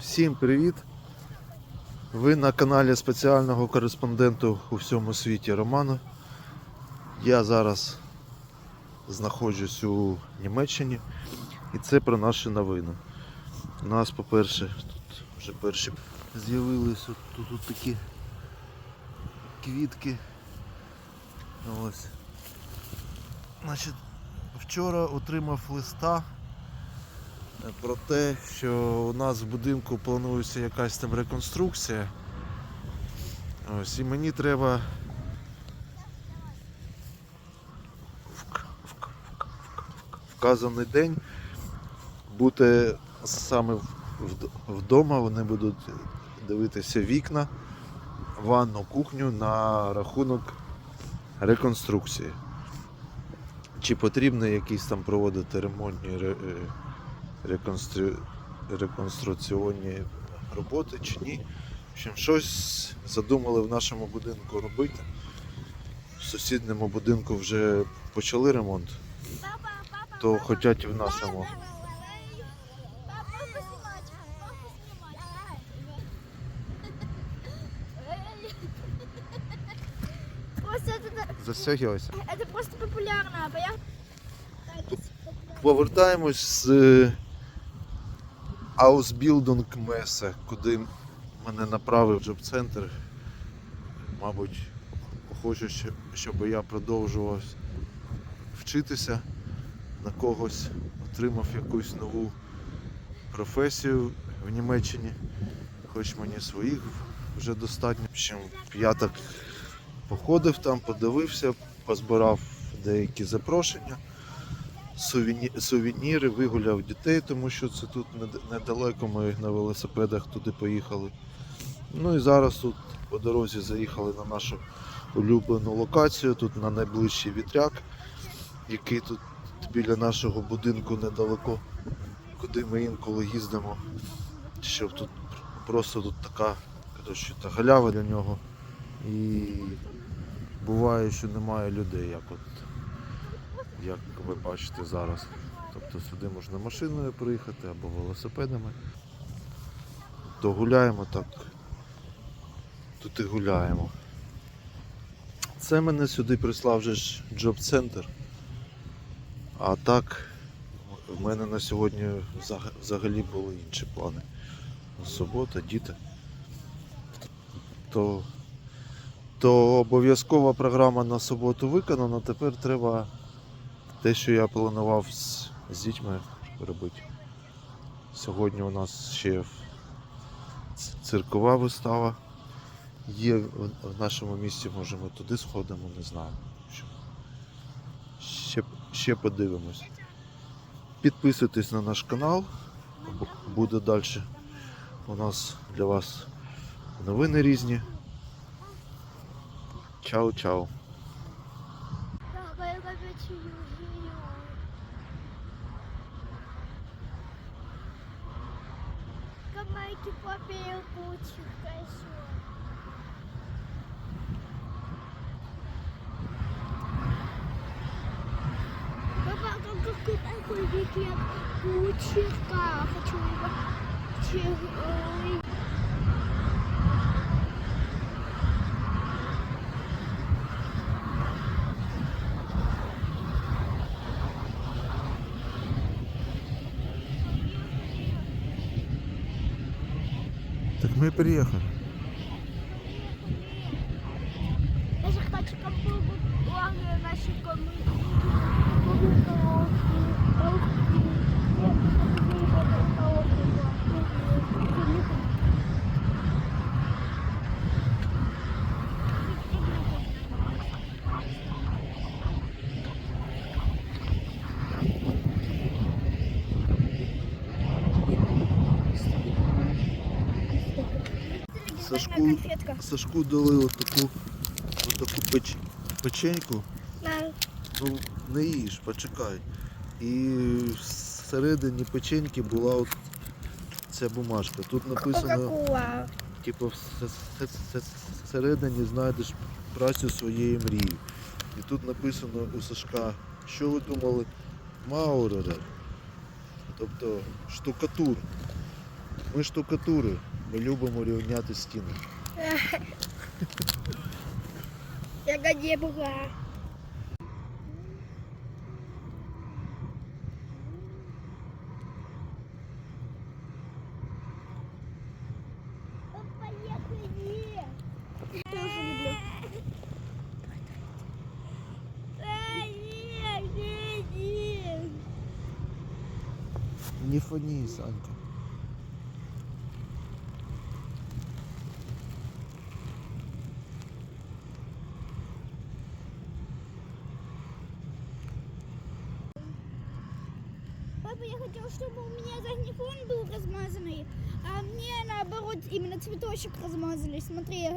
Всім привіт! Ви на каналі спеціального кореспонденту у всьому світі Романа. Я зараз знаходжусь у Німеччині і це про наші новини. У нас, по-перше, тут вже перші з'явилися тут, тут такі квітки. Ось. Значить, вчора отримав листа про те, що у нас в будинку планується якась там реконструкція. Ось, і мені треба вказаний день бути саме вдома. Вони будуть дивитися вікна, ванну, кухню на рахунок реконструкції. Чи потрібно якісь там проводити ремонтні ре- е, реконстру... реконструкційні роботи чи ні. В общем, щось задумали в нашому будинку робити. В сусідньому будинку вже почали ремонт, то хочуть і в нашому. Застягивайся. это просто популярно, понятно? Повертаємось з е, Ausbildung Messe, куди мене направив джоб-центр. Мабуть, хочу, щоб- я продовжував вчитися на когось, отримав якусь нову професію в Німеччині, хоч мені своїх вже достатньо. Я так походив там, подивився, позбирав деякі запрошення сувені... сувеніри, вигуляв дітей, тому що це тут недалеко. Ми на велосипедах туди поїхали. Ну і зараз тут по дорозі заїхали на нашу улюблену локацію, тут на найближчий вітряк, який тут біля нашого будинку недалеко, куди ми інколи їздимо. Щоб тут просто тут така коротше, та галява для нього. І буває, що немає людей, як от як ви бачите зараз. Тобто сюди можна машиною приїхати або велосипедами. То гуляємо так. Тут і гуляємо. Це мене сюди прислав вже ж джоб-центр. А так, в мене на сьогодні взагалі були інші плани. Субота, діти. То, то обов'язкова програма на суботу виконана, тепер треба те, що я планував з, з дітьми робити. Сьогодні у нас ще циркова вистава. Є в, в нашому місті, може ми туди сходимо, не знаю. Ще, ще подивимось. Підписуйтесь на наш канал. Буде далі. У нас для вас новини різні. Чао-чао. Баба, по Камайки попел. Папа, как какой такой я кучерка? Хочу его. Че- ой. приехали. Я же хочу капугу лаги наші комики. Сашку, конфетка. Сашку дали отаку, отаку печ, печеньку. Ну, не їж, почекай. І всередині печеньки була от ця бумажка. Тут написано, типу, вс- вс- вс- всередині знайдеш працю своєї мрії. І тут написано у Сашка, що ви думали? Мауререр. Тобто штукатур. Ми штукатури, ми любимо рівняти стіни. Я не була. Поехали! Тоже люблю. Не фоні, Санька. Папа, я хотела, чтобы у меня задний фон был размазанный, а мне наоборот именно цветочек размазали. Смотри,